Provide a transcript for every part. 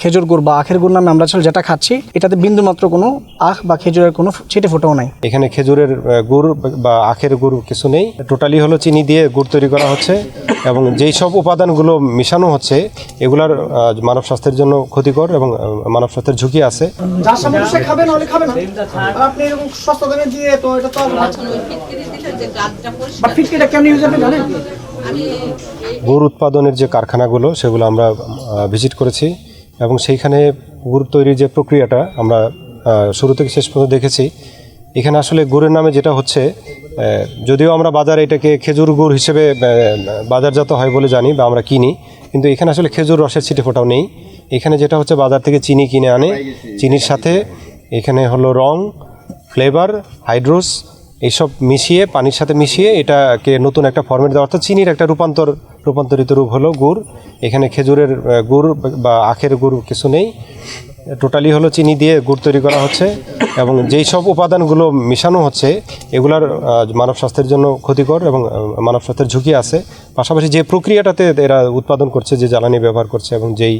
খেজুর গুড় বা আখের গুড় নামে আমরা আসলে যেটা খাচ্ছি এটাতে বিন্দু মাত্র কোনো আখ বা খেজুরের কোনো ছিটে ফোটাও নাই। এখানে খেজুরের গুড় বা আখের গুড় কিছু নেই। টোটালি হলো চিনি দিয়ে গুড় তৈরি করা হচ্ছে এবং যেই সব উপাদানগুলো মিশানো হচ্ছে এগুলার মানব স্বাস্থ্যের জন্য ক্ষতিকর এবং মানব স্বাস্থ্যের ঝুঁকি আছে। গুড় উৎপাদনের যে কারখানাগুলো সেগুলো আমরা ভিজিট করেছি। এবং সেইখানে গুড় তৈরির যে প্রক্রিয়াটা আমরা শুরু থেকে শেষ পর্যন্ত দেখেছি, এখানে আসলে গুড়ের নামে যেটা হচ্ছে যদিও আমরা বাজারে এটাকে খেজুর গুড় হিসেবে বাজারজাত হয় বলে জানি বা আমরা কিনি, কিন্তু এখানে আসলে খেজুর রসের ছিটে ফোটাও নেই। এখানে যেটা হচ্ছে, বাজার থেকে চিনি কিনে আনে। চিনির সাথে এখানে হলো রং, ফ্লেভার, হাইড্রোস এইসব মিশিয়ে, পানির সাথে মিশিয়ে এটাকে নতুন একটা ফর্মেট দেওয়া। অর্থাৎ চিনির একটা রূপান্তর রূপান্তরিত রূপ হলো গুড়। এখানে খেজুরের গুড় বা আখের গুড় কিছু নেই। টোটালি হলো চিনি দিয়ে গুড় তৈরি করা হচ্ছে এবং যেই সব উপাদানগুলো মিশানো হচ্ছে, এগুলার মানব স্বাস্থ্যের জন্য ক্ষতিকর এবং মানব স্বাস্থ্যের ঝুঁকি আছে। পাশাপাশি যে প্রক্রিয়াটাতে এরা উৎপাদন করছে, যে জ্বালানি ব্যবহার করছে এবং যেই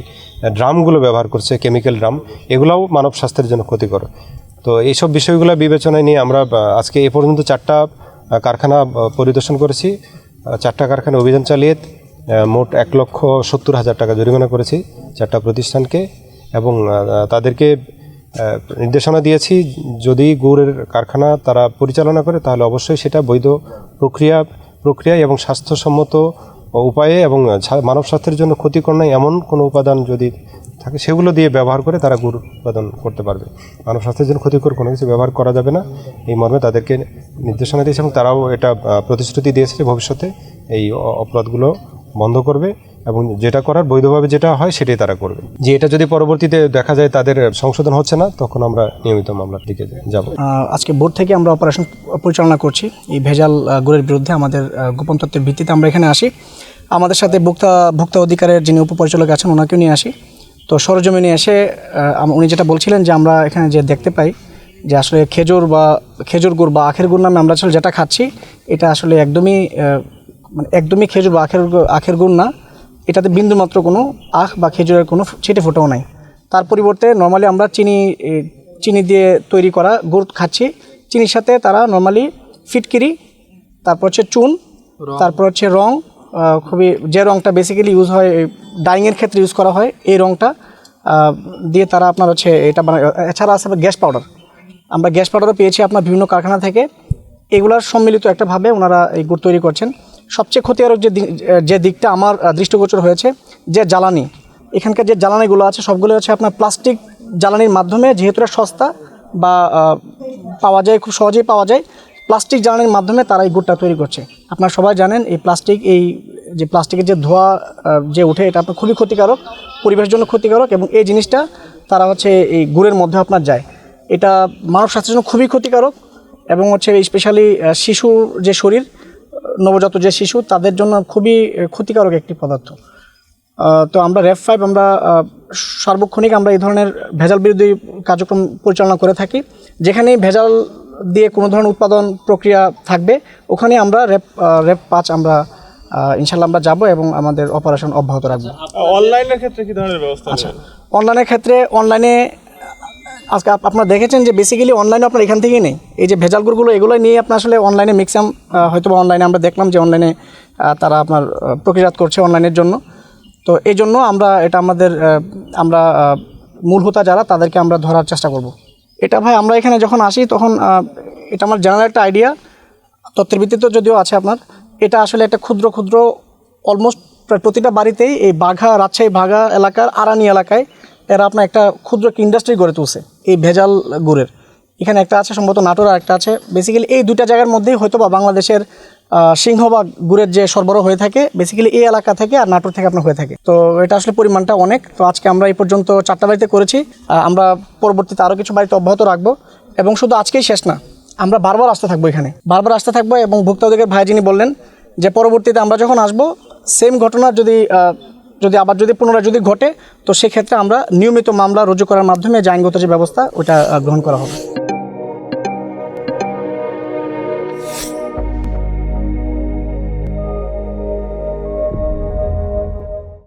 ড্রামগুলো ব্যবহার করছে কেমিক্যাল ড্রাম এগুলাও মানব স্বাস্থ্যের জন্য ক্ষতিকর। তো এইসব বিষয়গুলো বিবেচনায় নিয়ে আমরা আজকে এ পর্যন্ত চারটা কারখানা পরিদর্শন করেছি। চারটা কারখানা অভিযান চালিয়ে মোট এক লক্ষ সত্তর হাজার টাকা জরিমানা করেছি চারটা প্রতিষ্ঠানকে এবং তাদেরকে নির্দেশনা দিয়েছি যদি গুড়ের কারখানা তারা পরিচালনা করে তাহলে অবশ্যই সেটা বৈধ প্রক্রিয়া, প্রক্রিয়ায় এবং স্বাস্থ্যসম্মত উপায়ে এবং মানব স্বাস্থ্যের জন্য ক্ষতিকর নয় এমন কোনো উপাদান যদি থাকে, সেগুলো দিয়ে ব্যবহার করে তারা গুড় উৎপাদন করতে পারবে। মানব স্বাস্থ্যের জন্য ক্ষতিকর কোনো কিছু ব্যবহার করা যাবে না। এই মর্মে তাদেরকে নির্দেশনা দিয়েছে এবং তারাও এটা প্রতিশ্রুতি দিয়েছে ভবিষ্যতে এই অপরাধগুলো বন্ধ করবে এবং যেটা করার বৈধভাবে যেটা হয় সেটাই তারা করবে। যে এটা যদি পরবর্তীতে দেখা যায় তাদের সংশোধন হচ্ছে না, তখন আমরা নিয়মিত মামলার দিকে যাব। আজকে বোর্ড থেকে আমরা অপারেশন পরিচালনা করছি। এই ভেজাল গুড়ের বিরুদ্ধে আমাদের গোপন তত্ত্বের ভিত্তিতে আমরা এখানে আসি। আমাদের সাথে ভোক্তা ভোক্তা অধিকারের যিনি উপপরিচালক আছেন, ওনাকেও নিয়ে আসি। তো সরজমিনে এসে উনি যেটা বলছিলেন যে আমরা এখানে যে দেখতে পাই যে আসলে খেজুর বা খেজুর গুড় বা আখের গুড় নামে আমরা আসলে যেটা খাচ্ছি এটা আসলে একদমই মানে একদমই খেজুর বা আখের আখের গুড় না। এটাতে বিন্দুমাত্র কোনো আখ বা খেজুরের কোনো ছিটে ফোটাও নাই। তার পরিবর্তে নর্মালি আমরা চিনি চিনি দিয়ে তৈরি করা গুড় খাচ্ছি। চিনির সাথে তারা নর্মালি ফিটকিরি তারপর হচ্ছে চুন তারপর হচ্ছে রং খুবই যে রংটা বেসিক্যালি ইউজ হয় ডাইংয়ের ক্ষেত্রে ইউজ করা হয় এই আহ, দিয়ে তারা আপনার হচ্ছে এটা বানায়। এছাড়া আছে গ্যাস পাউডার আমরা গ্যাস পাউডারও পেয়েছি আপনার বিভিন্ন কারখানা থেকে। এগুলার সম্মিলিত একটাভাবে ওনারা এই গুড় তৈরি করছেন। সবচেয়ে ক্ষতিকারক যে যে দিকটা আমার দৃষ্টিগোচর হয়েছে যে জ্বালানি। এখানকার যে জ্বালানিগুলো আছে সবগুলো হচ্ছে আপনার প্লাস্টিক জ্বালানির মাধ্যমে যেহেতু সস্তা বা পাওয়া যায় খুব সহজেই পাওয়া যায় প্লাস্টিক জ্বালানির মাধ্যমে তারা এই গুড়টা তৈরি করছে। আপনারা সবাই জানেন, এই প্লাস্টিক, এই যে প্লাস্টিকের যে ধোঁয়া যে ওঠে, এটা আপনার খুবই ক্ষতিকারক, পরিবেশের জন্য ক্ষতিকারক এবং এই জিনিসটা তারা হচ্ছে এই গুড়ের মধ্যে আপনার যায়। এটা মানব স্বাস্থ্যের জন্য খুবই ক্ষতিকারক এবং হচ্ছে স্পেশালি শিশুর যে শরীর নবজাত যে শিশু, তাদের জন্য খুবই ক্ষতিকারক একটি পদার্থ। তো আমরা র্যাব ফাইভ, আমরা সার্বক্ষণিক আমরা এই ধরনের ভেজাল বিরোধী কার্যক্রম পরিচালনা করে থাকি। যেখানে ভেজাল দিয়ে কোনো ধরনের উৎপাদন প্রক্রিয়া থাকবে ওখানে আমরা র্যাব আহ, র্যাব পাঁচ আমরা ইনশাল্লাহ আমরা যাব এবং আমাদের অপারেশন অব্যাহত রাখব। অনলাইনের ক্ষেত্রে কি ধরনের ব্যবস্থা আচ্ছা অনলাইনের ক্ষেত্রে অনলাইনে আজকে আপ- আপনারা দেখেছেন যে বেসিক্যালি অনলাইনে আপনার এখান থেকেই নেই। এই যে ভেজাল গুড়গুলো এগুলো নিয়ে আপনার আসলে অনলাইনে ম্যাক্সিমাম হয়তো বা অনলাইনে আমরা দেখলাম যে অনলাইনে তারা আপনার প্রক্রিয়াত করছে অনলাইনের জন্য। তো এই জন্য আমরা এটা আমাদের আমরা মূল হোতা যারা তাদেরকে আমরা ধরার চেষ্টা করব। এটা ভাই, আমরা এখানে যখন আসি তখন এটা আমার জেনারেল একটা আইডিয়া তথ্যের ভিত্তিতে যদিও আছে আপনার, এটা আসলে একটা ক্ষুদ্র ক্ষুদ্র অলমোস্ট প্রায় প্রতিটা বাড়িতেই এই বাঘা, রাজশাহী বাঘা এলাকার আরানি এলাকায় এরা আপনার একটা ক্ষুদ্র ইন্ডাস্ট্রি গড়ে তুলছে, এই ভেজাল গুড়ের। এখানে একটা আছে, সম্ভবত নাটোর আর একটা আছে। বেসিক্যালি এই দুইটা জায়গার মধ্যেই হয়তো বা বাংলাদেশের আহ, সিংহভাগ গুড়ের যে সরবরাহ হয়ে থাকে বেসিক্যালি এই এলাকা থেকে আর নাটোর থেকে আপনার হয়ে থাকে। তো এটা আসলে পরিমাণটা অনেক। তো আজকে আমরা এই পর্যন্ত চারটা বাড়িতে করেছি। আমরা পরবর্তীতে আরও কিছু বাড়িতে অব্যাহত রাখব। এবং শুধু আজকেই শেষ না আমরা বারবার আসতে থাকব এখানে। বারবার আসতে থাকব এবং ভোক্তা ভাই যিনি বললেন যে পরবর্তীতে আমরা যখন আসব সেম ঘটনা যদি যদি আবার যদি পুনরায় যদি ঘটে তো সেক্ষেত্রে আমরা নিয়মিত মামলা রুজু করার মাধ্যমে যে আইনগত যে ব্যবস্থা ওটা গ্রহণ করা হবে।